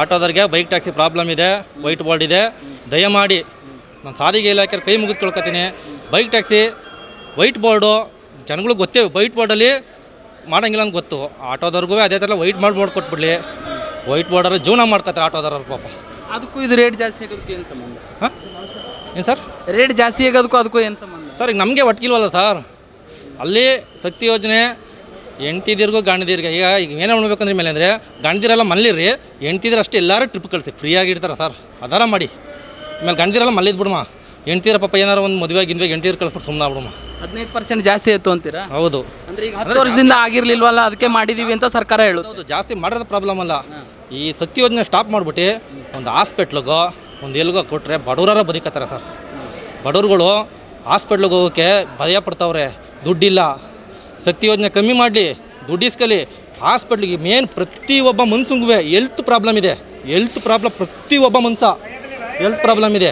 ಆಟೋದವ್ರಿಗೆ bike taxi problem ಇದೆ white board ಇದೆ. ದಯಮಾಡಿ ನಾನು ಸಾರಿಗೆ ಇಲಾಖೆ ಕೈ ಮುಗಿದು ಕೇಳ್ಕೊತೀನಿ. ಬೈಕ್ ಟ್ಯಾಕ್ಸಿ ವೈಟ್ ಬೋರ್ಡು ಜನಗಳಿಗೆ ಗೊತ್ತೇ ವೈಟ್ ಬೋರ್ಡಲ್ಲಿ ಮಾಡೋಂಗಿಲ್ಲ ಅಂತ ಗೊತ್ತು. ಆಟೋದವ್ರಿಗೂ ಅದೇ ಥರ ವೈಟ್ ಬೋರ್ಡ್ ಬೋರ್ಡ್ ಕೊಟ್ಬಿಡ್ಲಿ. ವೈಟ್ ಬೋರ್ಡಲ್ಲಿ ಜೀವನ ಮಾಡ್ಕೊತಾರೆ ಆಟೋದಾರ ಪಾಪ. ಅದಕ್ಕೂ ಇದು ರೇಟ್ ಜಾಸ್ತಿ ಆಗೋದಕ್ಕೆ ಏನು ಸಂಬಂಧ? ಹಾಂ? ಏನು ಸರ್? ರೇಟ್ ಜಾಸ್ತಿ ಆಗೋದಕ್ಕೂ ಅದಕ್ಕೂ ಏನು ಸಂಬಂಧ? ಸರ್ ಈಗ ನಮಗೆ ಒಟ್ಟಿಗಿಲ್ವಲ್ಲ ಸರ್? ಅಲ್ಲಿ ಶಕ್ತಿ ಯೋಜನೆ ಹೆಂಡ್ತಿದಿರ್ಗೂ ಗಂಡದಿರ್ಗೆ ಈಗ ಈಗ ಏನೇ ಮಾಡ್ಬೇಕಂದ್ರೆ ಮೇಲೆ ಅಂದರೆ ಗಂಡದಿರೆಲ್ಲ ಮಲ್ಲಿರಿ ಎಂಟಿದ್ರೆ ಅಷ್ಟೇ ಎಲ್ಲರೂ ಟ್ರಿಪ್ ಕಳಿಸಿ ಫ್ರೀಯಾಗಿ ಇಡ್ತಾರೆ ಸರ್ ಅದಾರ ಮಾಡಿ. ಆಮೇಲೆ ಗಂಡದಿರೆಲ್ಲ ಮಲ್ಲಿದ್ ಬಿಡಮ್ಮ ಎಂಟಿರ ಪಾಪ ಏನಾರ ಒಂದು ಮದುವೆ ಗಿಂದ್ವೆ ಎಂಟಿರ್ ಕಳಿಸ್ಬಿಟ್ಟು ಸುಮ್ಮನೆ ಬಿಡಮ್ಮ ಹದಿನೈದು ಪರ್ಸೆಂಟ್ ಜಾಸ್ತಿ ಆಯಿತು ಅಂತೀರಾ? ಹೌದು. ಅಂದ್ರೆ ಈಗ ಹತ್ತು ವರ್ಷದಿಂದ ಆಗಿರ್ಲಿಲ್ವಲ್ಲ ಅದಕ್ಕೆ ಮಾಡಿದೀವಿ ಅಂತ ಸರ್ಕಾರ ಹೇಳುತ್ತೆ. ಹೌದು ಜಾಸ್ತಿ ಮಾಡೋದು ಪ್ರಾಬ್ಲಮ್ ಅಲ್ಲ. ಈ ಸತ್ಯ ಯೋಜನೆ ಸ್ಟಾಪ್ ಮಾಡಿಬಿಟ್ಟು ಒಂದು ಹಾಸ್ಪಿಟ್ಲಿಗೋ ಒಂದು ಎಲ್ಗೋ ಕೊಟ್ಟರೆ ಬಡವರ ಬದುಕತ್ತಾರೆ ಸರ್ ಬಡವ್ರುಗಳು ಹಾಸ್ಪಿಟ್ಲಿಗೆ ಹೋಗೋಕ್ಕೆ ಭಯ ಪಡ್ತಾವ್ರೆ. ದುಡ್ಡಿಲ್ಲ. ಶಕ್ತಿ ಯೋಜನೆ ಕಮ್ಮಿ ಮಾಡಲಿ ದುಡ್ಡಿಸ್ಕಲಿ ಹಾಸ್ಪಿಟ್ಲಿಗೆ ಮೇನ್ ಪ್ರತಿಯೊಬ್ಬ ಮನ್ಸಂಗೂ ಎಲ್ತ್ ಪ್ರಾಬ್ಲಮ್ ಇದೆ. ಎಲ್ತ್ ಪ್ರಾಬ್ಲಮ್ ಪ್ರತಿಯೊಬ್ಬ ಮನ್ಸ. ಎಲ್ತ್ ಪ್ರಾಬ್ಲಮ್ ಇದೆ.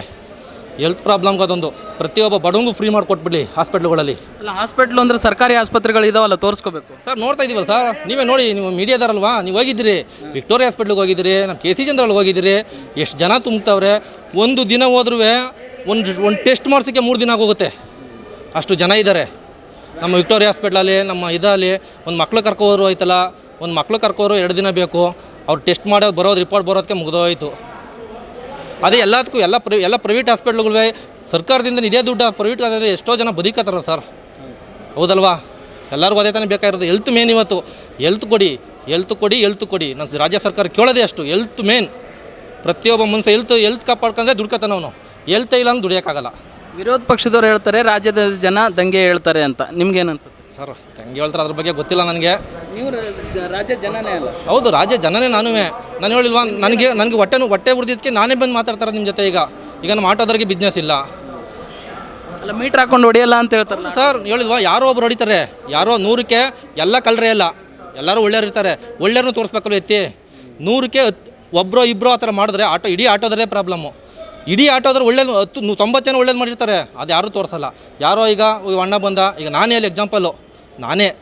ಎಲ್ತ್ ಪ್ರಾಬ್ಲಮ್ಗೆ ಅದೊಂದು. ಪ್ರತಿಯೊಬ್ಬ ಬಡವಂಗೂ ಫ್ರೀ ಮಾಡಿಕೊಟ್ಬಿಡಿ ಹಾಸ್ಪಿಟ್ಲ್ಗಳಲ್ಲಿ ಅಲ್ಲ ಹಾಸ್ಪಿಟ್ಲು ಅಂದರೆ ಸರ್ಕಾರಿ ಆಸ್ಪತ್ರೆಗಳು ಇದಾವಲ್ಲ ತೋರಿಸ್ಕೋಬೇಕು. ಸರ್ ನೋಡ್ತಾ ಇದೀವಲ್ಲ ಸರ್ ನೀವೇ ನೋಡಿ ನೀವು ಮೀಡಿಯಾದಾರಲ್ವಾ ನೀವು ಹೋಗಿದ್ದೀರಿ ವಿಕ್ಟೋರಿಯಾ ಹಾಸ್ಪಿಟ್ಲಿಗೆ ಹೋಗಿದ್ದೀರಿ ನಮ್ಮ ಕೆ ಸಿ ಚಂದ್ರಲ್ಲಿ ಹೋಗಿದ್ದೀರಿ ಎಷ್ಟು ಜನ ತುಂಬ್ತವ್ರೆ? ಒಂದು ದಿನ ಹೋದ್ರೂ ಒಂದು ಒಂದು ಟೆಸ್ಟ್ ಮಾಡಿಸೋಕ್ಕೆ ಮೂರು ದಿನ ಆಗೋಗುತ್ತೆ. ಅಷ್ಟು ಜನ ಇದ್ದಾರೆ ನಮ್ಮ ವಿಕ್ಟೋರಿಯಾ ಹಾಸ್ಪಿಟ್ಲಲ್ಲಿ, ನಮ್ಮ ಇದರಲ್ಲಿ ಒಂದು ಮಕ್ಳು ಕರ್ಕೋರು ಆಯ್ತಲ್ಲ ಒಂದು ಮಕ್ಳು ಕರ್ಕೋರು ಎರಡು ದಿನ ಬೇಕು, ಅವ್ರು ಟೆಸ್ಟ್ ಮಾಡೋದು ಬರೋದು, ರಿಪೋರ್ಟ್ ಬರೋದಕ್ಕೆ ಮುಗಿದೋಯ್ತು. ಅದೇ ಎಲ್ಲದಕ್ಕೂ, ಎಲ್ಲ ಪ್ರೈ, ಎಲ್ಲ ಪ್ರೈವೇಟ್ ಹಾಸ್ಪಿಟ್ಲ್ಗಳು ಸರ್ಕಾರದಿಂದ ಇದೇ ದುಡ್ಡು ಪ್ರೈವೇಟ್ ಆದರೆ ಎಷ್ಟೋ ಜನ ಬದುಕತ್ತಾರ ಸರ್. ಹೌದಲ್ವಾ? ಎಲ್ಲರಿಗೂ ಅದೇ ತಾನೇ ಬೇಕಾಗಿರೋದು. ಎಲ್ತ್ ಮೇನ್ ಇವತ್ತು. ಎಲ್ತ್ ಕೊಡಿ ಎಲ್ತ್ ಕೊಡಿ ಎಲ್ತ್ ಕೊಡಿ. ನಾನು ರಾಜ್ಯ ಸರ್ಕಾರ ಕೇಳೋದೇ ಅಷ್ಟು. ಎಲ್ತ್ ಮೇನ್ ಪ್ರತಿಯೊಬ್ಬ ಮನುಷ್ಯ ಎಲ್ತ್ ಎಲ್ತ್ ಕಾಪಾಡ್ಕೊಂಡ್ರೆ ದುಡ್ಕತ್ತಾನವನು ಅವನು. ಎಲ್ತ್ ಇಲ್ಲ ಅಂದ್ರೆ ದುಡಿಯೋಕ್ಕಾಗಲ್ಲ. ವಿರೋಧ ಪಕ್ಷದವ್ರು ಹೇಳ್ತಾರೆ ರಾಜ್ಯದ ಜನ ದಂಗೆ ಹೇಳ್ತಾರೆ ಅಂತ. ನಿಮ್ಗೇನು ಅನ್ಸುತ್ತೆ ಸರ್ ಹೆಂಗೆ ಹೇಳ್ತಾರೆ ಅದ್ರ ಬಗ್ಗೆ ಗೊತ್ತಿಲ್ಲ ನನಗೆ. ನೀವು ರಾಜ್ಯ ಜನನೇ ಅಲ್ಲ. ಹೌದು ರಾಜ್ಯ ಜನನೇ ನಾನೂ ನಾನು ಹೇಳಿಲ್ವಾ ನನಗೆ ನನಗೆ ಹೊಟ್ಟೆ ಹೊಟ್ಟೆ ಉರಿದಿದ್ದಕ್ಕೆ ನಾನೇ ಬಂದು ಮಾತಾಡ್ತಾರೆ ನಿಮ್ಮ ಜೊತೆ ಈಗ. ಈಗ ನಮ್ಮ ಆಟೋದವ್ರಿಗೆ ಬಿಸ್ನೆಸ್ ಇಲ್ಲ. ಅಲ್ಲ ಮೀಟ್ರ್ ಹಾಕೊಂಡು ಹೊಡಿಯಲ್ಲ ಅಂತ ಹೇಳ್ತಾರೆ ಸರ್ ಹೇಳಿಲ್ವಾ ಯಾರೋ ಒಬ್ರು ಹೊಡಿತಾರೆ. ಯಾರೋ ನೂರಕ್ಕೆ ಎಲ್ಲ ಕಲ್ರೇ ಇಲ್ಲ. ಎಲ್ಲರೂ ಒಳ್ಳೆಯವ್ರು ಇರ್ತಾರೆ. ಒಳ್ಳೆಯವ್ರನ್ನೂ ತೋರಿಸ್ಬೇಕಲ್ಲ ಎತ್ತಿ? ನೂರಕ್ಕೆ ಒಬ್ಬರೋ ಇಬ್ಬರೋ ಆ ಥರ ಮಾಡಿದ್ರೆ ಆಟೋ ಇಡೀ ಆಟೋದರೇ ಪ್ರಾಬ್ಲಮ್ಮು ಇಡೀ ಆಟೋದ್ರೆ ಒಳ್ಳೇದು ಹತ್ತು ನೂ- ತೊಂಬತ್ತು ಜನ ಒಳ್ಳೇದು ಮಾಡಿರ್ತಾರೆ. ಅದು ಯಾರೂ ತೋರಿಸಲ್ಲ. ಯಾರೋ ಈಗ ಅಣ್ಣ ಬಂದ ಈಗ ನಾನೇ ಅಲ್ಲಿ ಎಕ್ಸಾಂಪಲ್ಲು ನಾನೇ.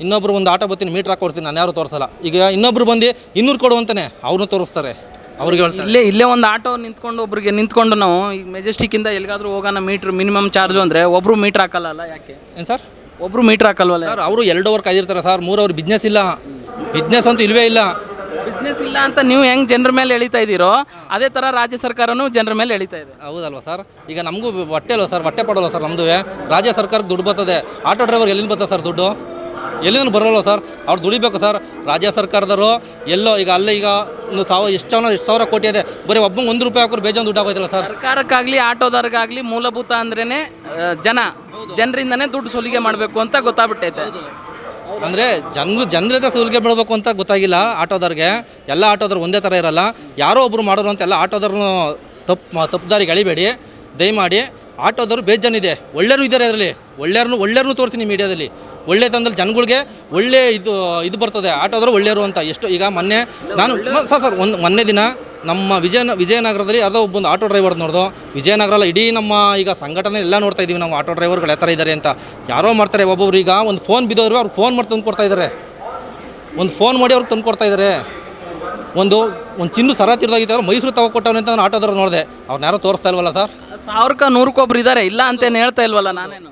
ಇನ್ನೊಬ್ರು ಒಂದು ಆಟೋ ಬರ್ತೀನಿ ಮೀಟ್ರ್ ಹಾಕೊಡ್ತೀನಿ ನಾನು ಯಾರು ತೋರಿಸಲ್ಲ. ಈಗ ಇನ್ನೊಬ್ರು ಬಂದು ಇನ್ನೂರು ಕೊಡು ಅಂತಾನೆ ಅವ್ರನ್ನೂ ತೋರಿಸ್ತಾರೆ. ಅವ್ರಿಗೆ ಹೇಳ್ತಾರೆ. ಇಲ್ಲೇ ಇಲ್ಲೇ ಒಂದು ಆಟೋ ನಿಂತ್ಕೊಂಡು ಒಬ್ರಿಗೆ ನಿಂತ್ಕೊಂಡು ನಾವು ಈಗ ಮೆಜೆಸ್ಟಿಕ್ಕಿಂದ ಎಲ್ಲಿಗಾದ್ರೂ ಹೋಗೋಣ ಮೀಟ್ರ್ ಮಿನಿಮಮ್ ಚಾರ್ಜು ಅಂದರೆ ಒಬ್ರು ಮೀಟ್ರ್ ಹಾಕಲ್ಲ ಅಲ್ಲ ಯಾಕೆ? ಏನು ಸರ್? ಒಬ್ರು ಮೀಟ್ರ್ ಹಾಕಲ್ವಲ್ಲ ಸರ್ ಅವರು ಎರಡು ಅವರ್ ಆಗಿರ್ತಾರೆ ಸರ್ ಮೂರು ಅವ್ರ ಬಿಸ್ನೆಸ್ ಇಲ್ಲ. ಬಿಸ್ನೆಸ್ ಅಂತೂ ಇಲ್ವೇ ಇಲ್ಲ. ಬಿಸ್ನೆಸ್ ಇಲ್ಲ ಅಂತ ನೀವು ಹೆಂಗ್ ಜನರ ಮೇಲೆ ಎಳಿತಾ ಇದ್ದೀರೋ ಅದೇ ಥರ ರಾಜ್ಯ ಸರ್ಕಾರನೂ ಜನರ ಮೇಲೆ ಎಳಿತಾ ಇದೆ. ಹೌದಲ್ವಾ ಸರ್? ಈಗ ನಮಗೂ ಹೊಟ್ಟೆ ಅಲ್ವ ಸರ್? ಹೊಟ್ಟೆ ಪಡೋಲ್ಲ ಸರ್ ನಮ್ಮದು ರಾಜ್ಯ ಸರ್ಕಾರಕ್ಕೆ ದುಡ್ಡು ಬರ್ತದೆ. ಆಟೋ ಡ್ರೈವರ್ ಎಲ್ಲಿಂದ ಬರ್ತದೆ ಸರ್ ದುಡ್ಡು? ಎಲ್ಲಿಂದ ಬರೋಲ್ಲ ಸರ್? ಅವ್ರು ದುಡಿಬೇಕು ಸರ್. ರಾಜ್ಯ ಸರ್ಕಾರದವರು ಎಲ್ಲೋ ಈಗ ಅಲ್ಲೇ ಈಗ ಒಂದು ಸಾವಿರ ಎಷ್ಟು ಸಾವಿರ ಎಷ್ಟು ಸಾವಿರ ಕೋಟಿ ಇದೆ. ಬರೀ ಒಬ್ಬಂಗೆ ಒಂದು ರೂಪಾಯಿ ಹಾಕೋರು ಬೇಜಾನ್ ದುಡ್ಡು ಆಗೋಯ್ತಲ್ಲ ಸರ್? ಸರ್ಕಾರಕ್ಕಾಗಲಿ ಆಟೋದವ್ರಿಗಾಗ್ಲಿ ಮೂಲಭೂತ ಅಂದ್ರೇ ಜನ. ಜನರಿಂದನೇ ದುಡ್ಡು ಸುಲಿಗೆ ಮಾಡಬೇಕು ಅಂತ ಗೊತ್ತಾಗ್ಬಿಟ್ಟೈತೆ. ಅಂದರೆ ಜನ ಜನರದ ಸುಲಿಗೆ ಬೀಳಬೇಕು ಅಂತ ಗೊತ್ತಾಗಿಲ್ಲ ಆಟೋದವ್ರಿಗೆ. ಎಲ್ಲ ಆಟೋದವ್ರು ಒಂದೇ ಥರ ಇರಲ್ಲ. ಯಾರೋ ಒಬ್ಬರು ಮಾಡೋರು ಅಂತ ಎಲ್ಲ ಆಟೋದವ್ರನ್ನು ತಪ್ಪು ತಪ್ಪು ದಾರಿಗೆ ಎಳಿಬೇಡಿ ದಯಮಾಡಿ ಆಟೋದವ್ರು ಬೇಜನ್ ಇದೆ. ಒಳ್ಳೆಯರು ಇದ್ದಾರೆ ಅದರಲ್ಲಿ. ಒಳ್ಳೆಯವ್ರನ್ನೂ ಒಳ್ಳೆಯವ್ರನ್ನೂ ತೋರಿಸ್ತೀನಿ ಮೀಡಿಯಾದಲ್ಲಿ. ಒಳ್ಳೆ ತಂದ್ರೆ ಜನಗಳಿಗೆ ಒಳ್ಳೆ ಇದು ಇದು ಬರ್ತದೆ. ಆಟೋದವರು ಒಳ್ಳೆಯವರು ಅಂತ. ಎಷ್ಟು ಈಗ ಮೊನ್ನೆ ನಾನು ಸರ್ ಸರ್ ಒಂದು ಮೊನ್ನೆ ದಿನ ನಮ್ಮ ವಿಜಯ ವಿಜಯನಗರದಲ್ಲಿ ಯಾರ್ದೋ ಒಬ್ಬೊಂದು ಆಟೋ ಡ್ರೈವರ್ ನೋಡ್ದು ವಿಜಯನಗರ ಅಲ್ಲ ಇಡೀ ನಮ್ಮ ಈಗ ಸಂಘಟನೆ ಎಲ್ಲ ನೋಡ್ತಾ ಇದ್ದೀವಿ ನಾವು ಆಟೋ ಡ್ರೈವರ್ಗಳು ಯಾವ ಥರ ಇದ್ದಾರೆ ಅಂತ. ಯಾರೋ ಮಾಡ್ತಾರೆ ಒಬ್ಬೊಬ್ರು ಈಗ ಒಂದು ಫೋನ್ ಬಿದ್ದವ್ರಿಗೆ ಅವ್ರು ಫೋನ್ ಮಾಡಿ ತಂದು ಕೊಡ್ತಾ ಇದ್ದಾರೆ ಒಂದು ಫೋನ್ ಮಾಡಿ ಅವ್ರಿಗೆ ತಂದು ಕೊಡ್ತಾ ಇದ್ದಾರೆ ಒಂದು ಒಂದು ಚಿನ್ನು ಸರ ತಿರ್ದಾಗಿದ್ದಾರೆ ಮೈಸೂರು ತಗೊಕೊಟ್ಟವ್ರೆ ಅಂತ ನಾನು ಆಟೋದವ್ರು ನೋಡಿದೆ. ಅವ್ರನ್ನ ಯಾರೋ ತೋರಿಸ್ತಾ ಇಲ್ವಲ್ಲ ಸರ್? ಸಾವಿರಕ್ಕೆ ನೂರಕ್ಕೊಬ್ರು ಇದ್ದಾರೆ ಇಲ್ಲ ಅಂತೇನು ಹೇಳ್ತಾ ಇಲ್ವಲ್ಲ ನಾನೇನು?